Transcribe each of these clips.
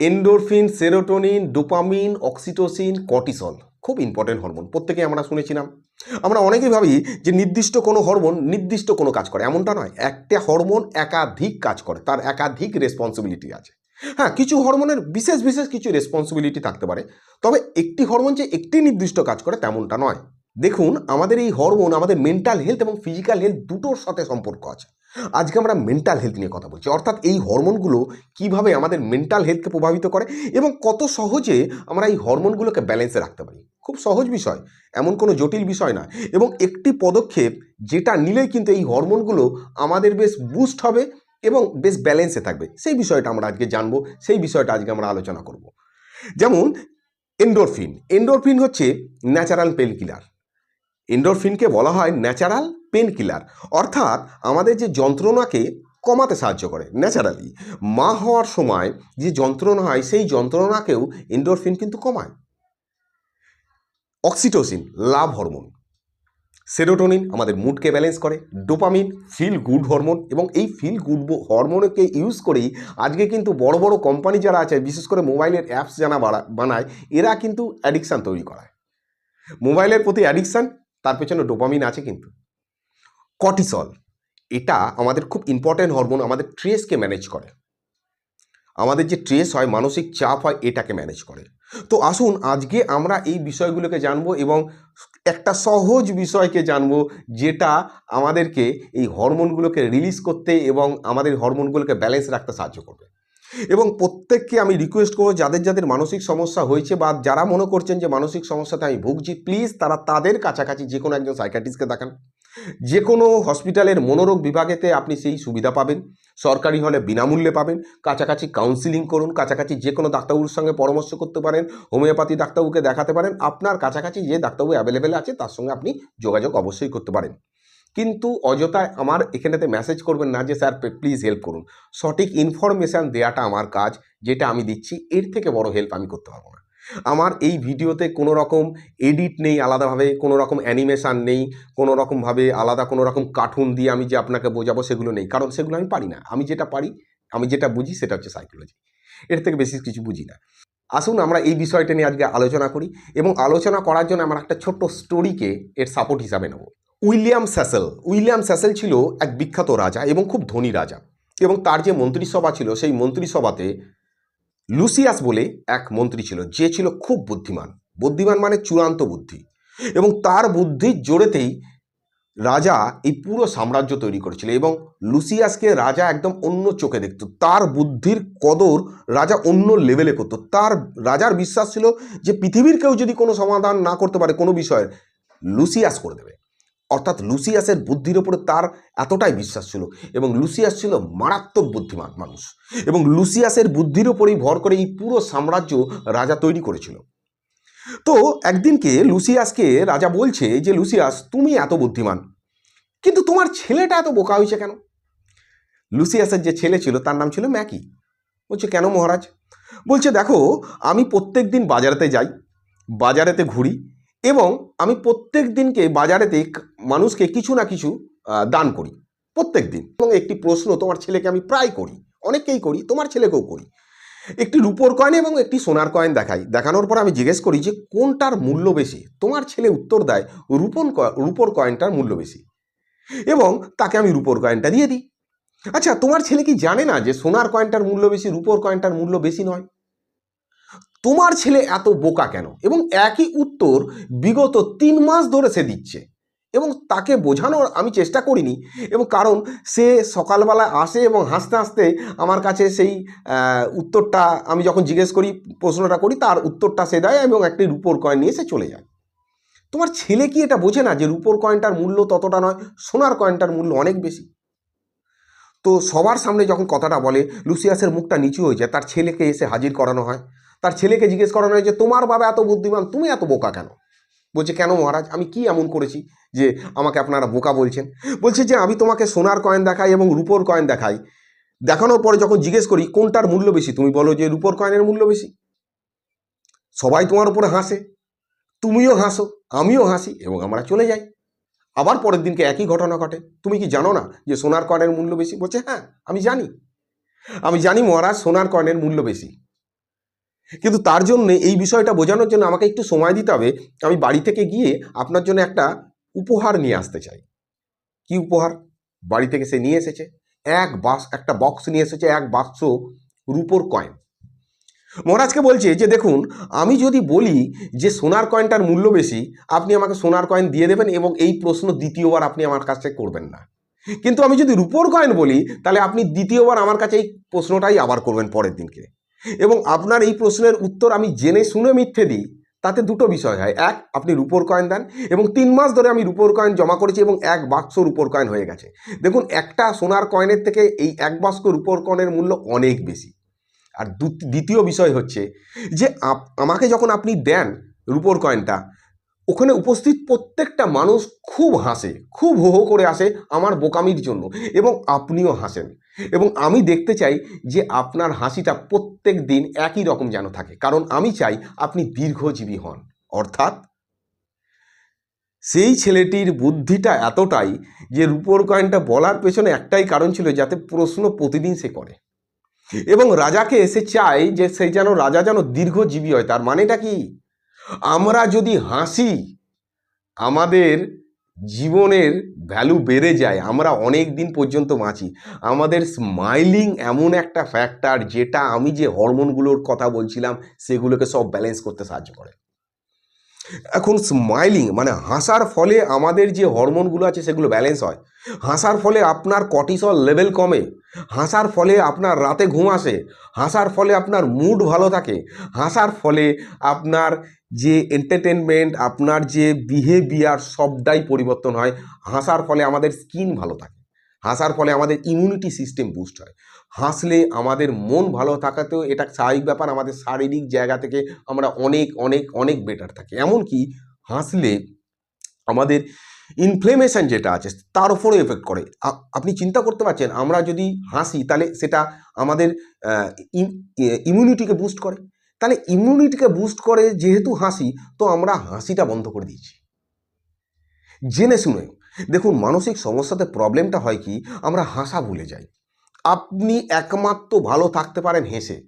Endorphin, serotonin, dopamine, oxytocin, cortisol, খুব important hormone প্রত্যেকে আমরা শুনেছিলাম। আমরা অনেকেই ভাবি যে নির্দিষ্ট কোনো হরমোন নির্দিষ্ট কোনো কাজ করে, এমনটা নয়। একটা হরমোন একাধিক কাজ করে, তার একাধিক রেসপন্সিবিলিটি আছে। হ্যাঁ কিছু হরমোনের বিশেষ বিশেষ কিছু রেসপন্সিবিলিটি থাকতে পারে, তবে একটি হরমোন যে একটি নির্দিষ্ট কাজ করে তেমনটা নয়। দেখুন, আমাদের এই হরমোন আমাদের মেন্টাল হেলথ এবং ফিজিক্যাল হেলথ দুটোর সাথে সম্পর্ক আছে। আজকে আমরা মেন্টাল হেলথ নিয়ে কথা বলছি। অর্থাৎ এই হরমোনগুলো কীভাবে আমাদের মেন্টাল হেলথকে প্রভাবিত করে এবং কত সহজে আমরা এই হরমোনগুলোকে ব্যালেন্সে রাখতে পারি। খুব সহজ বিষয়, এমন কোনো জটিল বিষয় না এবং একটি পদক্ষেপ যেটা নিলেই কিন্তু এই হরমোনগুলো আমাদের বেশ বুস্ট হবে এবং বেশ ব্যালেন্সে থাকবে। সেই বিষয়টা আমরা আজকে জানব, সেই বিষয়টা আজকে আমরা আলোচনা করব। যেমন এন্ডোরফিন এন্ডোরফিন হচ্ছে ন্যাচারাল পেন কিলার এন্ডোরফিনকে বলা হয় ন্যাচারাল পেন কিলার অর্থাৎ আমাদের যে যন্ত্রণাকে কমাতে সাহায্য করে ন্যাচারালি মা হওয়ার সময় যে যন্ত্রণা হয়, সেই যন্ত্রণাকেও এন্ডোরফিন কিন্তু কমায়। অক্সিটোসিন লাভ হরমোন সেরোটোনিন আমাদের মুডকে ব্যালেন্স করে ডোপামিন ফিল গুড হরমোন এবং এই ফিল গুড হরমোনকে ইউজ করেই আজকে কিন্তু বড় বড় কোম্পানি যারা আছে, বিশেষ করে মোবাইলের অ্যাপস যারা বানায়, এরা কিন্তু অ্যাডিকশান তৈরি করায়। মোবাইলের প্রতি অ্যাডিকশান তার পেছনে ডোপামিন আছে কিন্তু। কর্টিসল এটা আমাদের খুব ইম্পর্ট্যান্ট হরমোন আমাদের ট্রেসকে ম্যানেজ করে। আমাদের যে ট্রেস হয়, মানসিক চাপ হয়, এটাকে ম্যানেজ করে। তো আসুন আজকে আমরা এই বিষয়গুলোকে জানব এবং একটা সহজ বিষয়কে জানব যেটা আমাদেরকে এই হরমোনগুলোকে রিলিজ করতে এবং আমাদের হরমোনগুলোকে ব্যালেন্স রাখতে সাহায্য করবে। এবং প্রত্যেককে আমি রিকোয়েস্ট করব, যাদের যাদের মানসিক সমস্যা হয়েছে বা যারা মনে করছেন যে মানসিক সমস্যাতে আমি ভুগছি প্লিজ তারা তাদের কাছাকাছি যে কোনো একজন সাইকাটিস্টকে দেখান। যে কোনো হসপিটালের মনোরোগ বিভাগেতে আপনি সেই সুবিধা পাবেন। সরকারি হলে বিনামূল্যে পাবেন। কাছাকাছি কাউন্সিলিং করুন, কাছাকাছি যে কোনো ডাক্তারবাবুর সঙ্গে পরামর্শ করতে পারেন, হোমিওপ্যাথি ডাক্তারবাবুকে দেখাতে পারেন। আপনার কাছাকাছি যে ডাক্তারবাবু অ্যাভেলেবেল আছে, তার সঙ্গে আপনি যোগাযোগ অবশ্যই করতে পারেন। কিন্তু অযথায় আমার এখানেতে মেসেজ করবেন না যে, স্যার প্লিজ হেল্প করুন। সঠিক ইনফরমেশান দেওয়াটা আমার কাজ, যেটা আমি দিচ্ছি, এর থেকে বড় হেল্প আমি করতে পারব না। আমার এই ভিডিওতে কোনো রকম এডিট নেই আলাদাভাবে, কোনো রকম অ্যানিমেশান নেই, কোনো রকমভাবে আলাদা, কোনো রকম কার্টুন দিয়ে আমি যে আপনাকে বোঝাবো সেগুলো নেই। কারণ সেগুলো আমি পারি না। আমি যেটা পারি, আমি যেটা বুঝি সেটা হচ্ছে সাইকোলজি এর থেকে বেশি কিছু বুঝি না। আসুন আমরা এই বিষয়টা নিয়ে আজকে আলোচনা করি এবং আলোচনা করার জন্য আমার একটা ছোট্ট স্টোরিকে এর সাপোর্ট হিসাবে নেব। উইলিয়াম স্যাসেল। উইলিয়াম স্যাসেল ছিল এক বিখ্যাত রাজা এবং খুব ধনী রাজা। এবং তার যে মন্ত্রিসভা ছিল, সেই মন্ত্রিসভাতে লুসিয়াস বলে এক মন্ত্রী ছিল, যে ছিল খুব বুদ্ধিমান। বুদ্ধিমান মানে চূড়ান্ত বুদ্ধি। এবং তার বুদ্ধির জোরেতেই রাজা এই পুরো সাম্রাজ্য তৈরি করেছিল এবং লুসিয়াসকে রাজা একদম অন্য চোখে দেখত। তার বুদ্ধির কদর রাজা অন্য লেভেলে করতো। তার, রাজার বিশ্বাস ছিল যে পৃথিবীর কেউ যদি কোনো সমাধান না করতে পারে কোনো বিষয়ের লুসিয়াস করে দেবে। অর্থাৎ লুসিয়াসের বুদ্ধির ওপরে তার এতটাই বিশ্বাস ছিল এবং লুসিয়াস ছিল মারাত্মক বুদ্ধিমান মানুষ এবং লুসিয়াসের বুদ্ধির ওপরেই ভর করে এই পুরো সাম্রাজ্য রাজা তৈরি করেছিল। তো একদিনকে লুসিয়াসকে রাজা বলছে যে, লুসিয়াস, তুমি এত বুদ্ধিমান, কিন্তু তোমার ছেলেটা এত বোকা হয়েছে কেন? লুসিয়াসের যে ছেলে ছিল, তার নাম ছিল ম্যাকি। বলছে, কেন মহারাজ? বলছে, দেখো, আমি প্রত্যেক দিন বাজারেতে যাই, বাজারেতে ঘুরি এবং আমি প্রত্যেক দিনকে বাজারেতে মানুষকে কিছু না কিছু দান করি, প্রত্যেক দিন। এবং একটি প্রশ্ন, তোমার ছেলেকে আমি প্রায় করি, অনেককেই করি, তোমার ছেলেকেও করি। একটি রূপোর কয়েন এবং একটি সোনার কয়েন দেখাই, দেখানোর পর আমি জিজ্ঞেস করি যে, কোনটার মূল্য বেশি? তোমার ছেলে উত্তর দেয় রূপন রূপোর কয়েনটার মূল্য বেশি। এবং তাকে আমি রূপোর কয়েনটা দিয়ে দিই। আচ্ছা তোমার ছেলে কি জানে না যে সোনার কয়েনটার মূল্য বেশি, রূপোর কয়েনটার মূল্য বেশি নয়? তোমার ছেলে এত বোকা কেন? এবং একই উত্তর বিগত তিন মাস ধরে সে দিচ্ছে। এবং তাকে বোঝানোর আমি চেষ্টা করিনি। এবং কারণ সে সকালবেলা আসে এবং হাসতে হাসতে আমার কাছে সেই উত্তরটা আমি যখন জিজ্ঞেস করি, প্রশ্নটা করি, তার উত্তরটা সে দেয় এবং একটি রূপোর কয়েন নিয়ে সে চলে যায়। তোমার ছেলে কি এটা বোঝে না যে রূপোর কয়েনটার মূল্য ততটা নয়? সোনার কয়েনটার মূল্য অনেক বেশি। তো সবার সামনে যখন কথাটা বলে, লুসিয়াসের মুখটা নিচু হয়ে যায়, তার ছেলেকে এসে হাজির করানো হয়। তার ছেলেকে জিজ্ঞেস করানো হয় যে তোমার বাবা এত বুদ্ধিমান, তুমি এত বোকা কেন? বলছে, কেন মহারাজ? আমি কি এমন করেছি যে আমাকে আপনারা বোকা বলছেন? বলছে যে, আমি তোমাকে সোনার কয়েন দেখাই এবং রূপোর কয়েন দেখাই। দেখানোর পরে যখন জিজ্ঞেস করি, কোনটার মূল্য বেশি? তুমি বলো যে, রূপোর কয়েনের মূল্য বেশি। সবাই তোমার উপরে হাসে। তুমিও হাসো, আমিও হাসি এবং আমরা চলে যাই। আবার পরের দিনকে একই ঘটনা ঘটে। তুমি কি জানো না যে, সোনার কয়েনের মূল্য বেশি? বলছে হ্যাঁ আমি জানি। আমি জানি মহারাজ, সোনার কয়েনের মূল্য বেশি। কিন্তু তার জন্য এই বিষয়টা বোঝানোর জন্য আমাকে একটু সময় দিতে হবে। আমি বাড়ি থেকে গিয়ে আপনার জন্য একটা উপহার নিয়ে আসতে চাই। কি উপহার? বাড়ি থেকে সে নিয়ে এসেছে। এক বাক্স, একটা বক্স নিয়ে এসেছে, এক বাক্স রুপোর কয়েন মহারাজকে বলছে যে, দেখুন, আমি যদি বলি যে, সোনার কয়েনটার মূল্য বেশি, আপনি আমাকে সোনার কয়েন দিয়ে দেবেন এবং এই প্রশ্ন দ্বিতীয়বার আপনি আমার কাছে করবেন না। কিন্তু আমি যদি রুপোর কয়েন বলি, তাহলে আপনি দ্বিতীয়বার আমার কাছে এই প্রশ্নটাই আবার করবেন পরের দিনকে। এবং আপনার এই প্রশ্নের উত্তর আমি জেনে শুনে মিথ্যে দিই, তাতে দুটো বিষয় হয়। এক, আপনি রুপোর কয়েন দেন এবং তিন মাস ধরে আমি রুপোর কয়েন জমা করেছি এবং এক বাক্স রুপোর কয়েন হয়ে গেছে। দেখুন, একটা সোনার কয়েনের থেকে এই এক বাক্স রুপোর কয়েনের মূল্য অনেক বেশি। আর দ্বিতীয় বিষয় হচ্ছে যে আমাকে যখন আপনি দেন রুপোর কয়েনটা ওখানে উপস্থিত প্রত্যেকটা মানুষ খুব হাসে, খুব হো হো করে আসে আমার বোকামির জন্য এবং আপনিও হাসেন। এবং আমি দেখতে চাই যে আপনার হাসিটা প্রত্যেক দিন একই রকম যেন থাকে। কারণ আমি চাই আপনি দীর্ঘজীবী হন। অর্থাৎ সেই ছেলেটির বুদ্ধিটা এতটাই যে রূপোর কয়েনটা বলার পেছনে একটাই কারণ ছিল যাতে প্রশ্ন প্রতিদিন সে করে। এবং রাজাকে এসে চায় যে সে যেন রাজা যেন দীর্ঘজীবী হয়। তার মানেটা কি? আমরা যদি হাসি আমাদের জীবনের ভ্যালু বেড়ে যায়, আমরা অনেক দিন পর্যন্ত বাঁচি। আমাদের স্মাইলিং এমন একটা ফ্যাক্টর যেটা আমি যে হরমোনগুলোর কথা বলছিলাম, সেগুলোকে সব ব্যালেন্স করতে সাহায্য করে। এখন স্মাইলিং মানে হাসার ফলে আমাদের যে হরমোনগুলো আছে, সেগুলো ব্যালেন্স হয়। হাসার ফলে আপনার কর্টিসল লেভেল কমে। হাসার ফলে আপনার রাতে ঘুম আসে। হাসার ফলে আপনার মুড ভালো থাকে। হাসার ফলে আপনার যে এন্টারটেনমেন্ট আপনার যে বিহেভিয়ার সবটাই পরিবর্তন হয়। হাসার ফলে আমাদের স্কিন ভালো থাকে। হাসার ফলে আমাদের ইমিউনিটি সিস্টেম বুস্ট হয়। হাসলে আমাদের মন ভালো থাকাতেও এটা স্বাভাবিক ব্যাপার, আমাদের শারীরিক জায়গা থেকে আমরা অনেক অনেক অনেক বেটার থাকি। এমনকি হাসলে আমাদের ইনফ্লেমেশন যেটা আছে, তার উপরেও এফেক্ট করে। আপনি চিন্তা করতে পারছেন, আমরা যদি হাসি, তাহলে সেটা আমাদের ইমিউনিটিকে বুস্ট করে। তাহলে ইমিউনিটিকে বুস্ট করে যেহেতু হাসি, তো আমরা হাসিটা বন্ধ করে দিয়েছি। জেনে শুনে, দেখুন মানসিক সমস্যাতে প্রবলেমটা হয় কি, আমরা হাসা ভুলে যাই। আপনি একমাত্র ভালো থাকতে পারেন হেসে।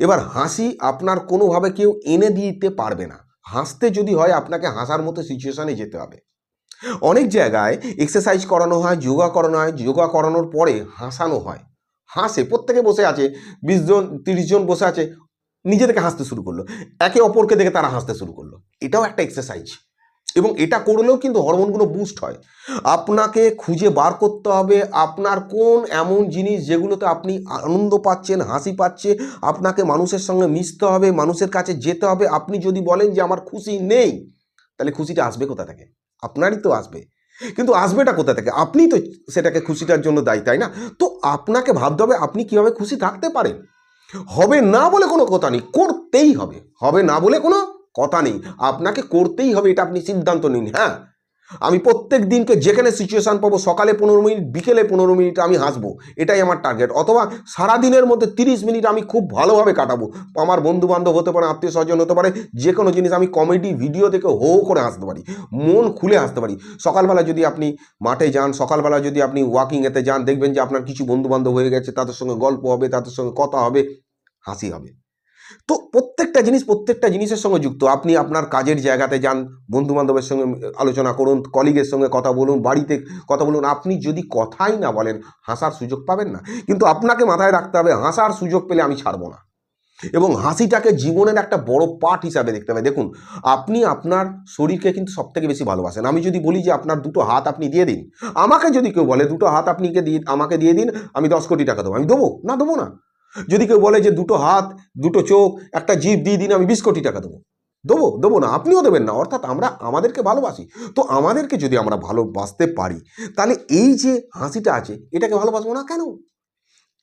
এবার হাসি আপনার কোনোভাবে কেউ এনে দিতে পারবে না। হাসতে যদি হয়, আপনাকে হাসার মতো সিচুয়েশানে যেতে হবে। অনেক জায়গায় এক্সারসাইজ করানো হয়, যোগা করানো হয়, যোগা করানোর পরে হাসানো হয়। হাসে, প্রত্যেকে বসে আছে, বিশ জন, তিরিশ জন বসে আছে নিজে থেকে হাসতে শুরু করল। একে অপরকে দেখে তারা হাসতে শুরু করল। এটাও একটা এক্সারসাইজ এবং এটা করলেও কিন্তু হরমোনগুলো বুস্ট হয়। আপনাকে খুঁজে বার করতে হবে আপনার কোন এমন জিনিস যেগুলোতে আপনি আনন্দ পাচ্ছেন, হাসি পাচ্ছে আপনাকে মানুষের সঙ্গে মিশতে হবে, মানুষের কাছে যেতে হবে। আপনি যদি বলেন যে, আমার খুশি নেই, তাহলে খুশিটা আসবে কোথা থেকে? আপনারই তো আসবে। কিন্তু আসবেটা কোথা থেকে? আপনি তো সেটাকে খুশিটার জন্য দায়ী, তাই না? তো আপনাকে ভাবতে হবে আপনি কীভাবে খুশি থাকতে পারেন। হবে না বলে কোনো কথা নেই, করতেই হবে। হবে না বলে কোনো কথা নেই। আপনাকে করতেই হবে, এটা আপনি সিদ্ধান্ত নিন হ্যাঁ? আমি প্রত্যেক দিনকে যেখানে সিচুয়েশান পাবো, সকালে পনেরো মিনিট, বিকেলে পনেরো মিনিট আমি হাসবো। এটাই আমার টার্গেট অথবা সারা দিনের মধ্যে তিরিশ মিনিট আমি খুব ভালোভাবে কাটাবো। আমার বন্ধু বান্ধব হতে পারে, আত্মীয় স্বজন হতে পারে যে কোনো জিনিস আমি কমেডি ভিডিও দেখে হো করে হাসতে পারি। মন খুলে হাসতে পারি। সকালবেলা যদি আপনি মাঠে যান, সকালবেলা যদি আপনি ওয়াকিং এতে যান, দেখবেন যে আপনার কিছু বন্ধু বান্ধব হয়ে গেছে, তাদের সঙ্গে গল্প হবে, তাদের সঙ্গে কথা হবে, হাসি হবে। তো প্রত্যেকটা জিনিস প্রত্যেকটা জিনিসের সঙ্গে যুক্ত। আপনি আপনার কাজের জায়গাতে যান বন্ধু বান্ধবের সঙ্গে আলোচনা করুন কলিগের সঙ্গে কথা বলুন, বাড়িতে কথা বলুন, আপনি যদি কথাই না বলেন, হাসার সুযোগ পাবেন না। কিন্তু আপনাকে মাথায় রাখতে হবে, হাসার সুযোগ পেলে আমি ছাড়বো না। এবং হাসিটাকে জীবনের একটা বড় পার্ট হিসাবে দেখতে হবে। দেখুন, আপনি আপনার শরীরকে কিন্তু সব থেকে বেশি ভালোবাসেন। আমি যদি বলি যে আপনার দুটো হাত আপনি দিয়ে দিন, আমাকে যদি কেউ বলে, দুটো হাত আপনি দিয়ে, আমাকে দিয়ে দিন, আমি দশ কোটি টাকা দেবো। আমি দেবো? না দেবো না। যদি কেউ বলে যে দুটো হাত, দুটো চোখ, একটা জিভ দিয়ে দিন, আমি বিশ কোটি টাকা দেবো। দেবো দেবো না, আপনিও দেবেন না। অর্থাৎ আমরা, আমাদেরকে ভালোবাসি। তো আমাদেরকে যদি আমরা ভালোবাসতে পারি, তাহলে এই যে হাসিটা আছে, এটাকে ভালোবাসবো না কেন?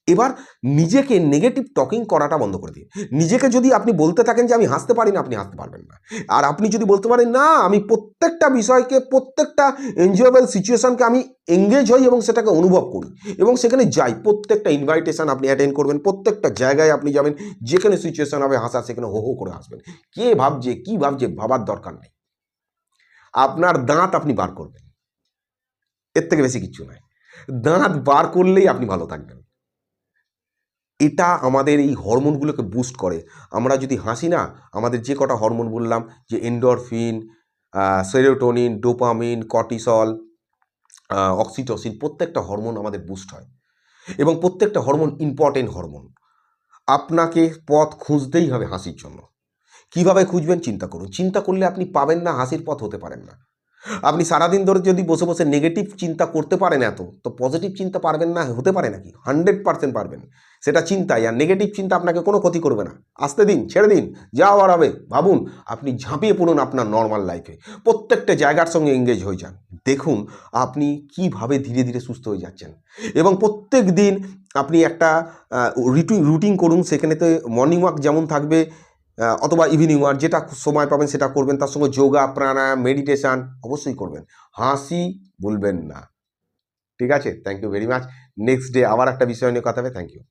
এবার নিজেকে নেগেটিভ টকিং করাটা বন্ধ করে দিন। নিজেকে যদি আপনি বলতে থাকেন যে আমি হাসতে পারি না, আপনি হাসতে পারবেন না। আর আপনি যদি বলতে পারেন, না, আমি প্রত্যেকটা বিষয়কে, প্রত্যেকটা এনজয়েবল সিচুয়েশনকে আমি এঙ্গেজ হই এবং সেটাকে অনুভব করি এবং সেখানে যাই। প্রত্যেকটা ইনভাইটেশন আপনি অ্যাটেন্ড করবেন, প্রত্যেকটা জায়গায় আপনি যাবেন, যেখানে সিচুয়েশান হবে, হাসা সেখানে হো হো করে হাসবেন। কে ভাবছে, কি ভাবছে, ভাবার দরকার নেই। আপনার দাঁত আপনি বার করবেন। এর থেকে বেশি কিছু নয়। দাঁত বার করলেই আপনি ভালো থাকবেন। এটা আমাদের এই হরমোনগুলোকে বুস্ট করে। আমরা যদি হাসি না, আমাদের যে কটা হরমোন বললাম, যে endorphin serotonin dopamine cortisol oxytocin প্রত্যেকটা হরমোন আমাদের বুস্ট হয়। এবং প্রত্যেকটা হরমোন ইম্পর্টেন্ট হরমোন। আপনাকে পথ খুঁজতেই হবে হাসির জন্য। কীভাবে খুঁজবেন? চিন্তা করুন। চিন্তা করলে আপনি পাবেন না, হাসির পথ হতে পারেন না। আপনি সারাদিন ধরে যদি বসে বসে নেগেটিভ চিন্তা করতে পারেন এত, তো পজিটিভ চিন্তা পারবেন না, হতে পারে নাকি? হান্ড্রেড পার্সেন্ট পারবেন। সেটা চিন্তাই, আর নেগেটিভ চিন্তা আপনাকে কোনো ক্ষতি করবে না। আসতে দিন, ছেড়ে দিন, যা আবার হবে, ভাবুন, আপনি ঝাঁপিয়ে পড়ুন আপনার নর্মাল লাইফে প্রত্যেকটা জায়গার সঙ্গে এঙ্গেজ হয়ে যান। দেখুন, আপনি কীভাবে ধীরে ধীরে সুস্থ হয়ে যাচ্ছেন। এবং প্রত্যেক দিন আপনি একটা রুটিন রুটিন করুন, সেখানেতে মর্নিং ওয়াক যেমন থাকবে অথবা ইভিনিং ওয়ার যেটা সময় পাবেন সেটা করবেন। তার সঙ্গে যোগা, প্রাণায়াম মেডিটেশান অবশ্যই করবেন। হাসি বলবেন না। ঠিক আছে? Thank you very much next day আবার একটা বিষয় নিয়ে কথা হবে। Thank you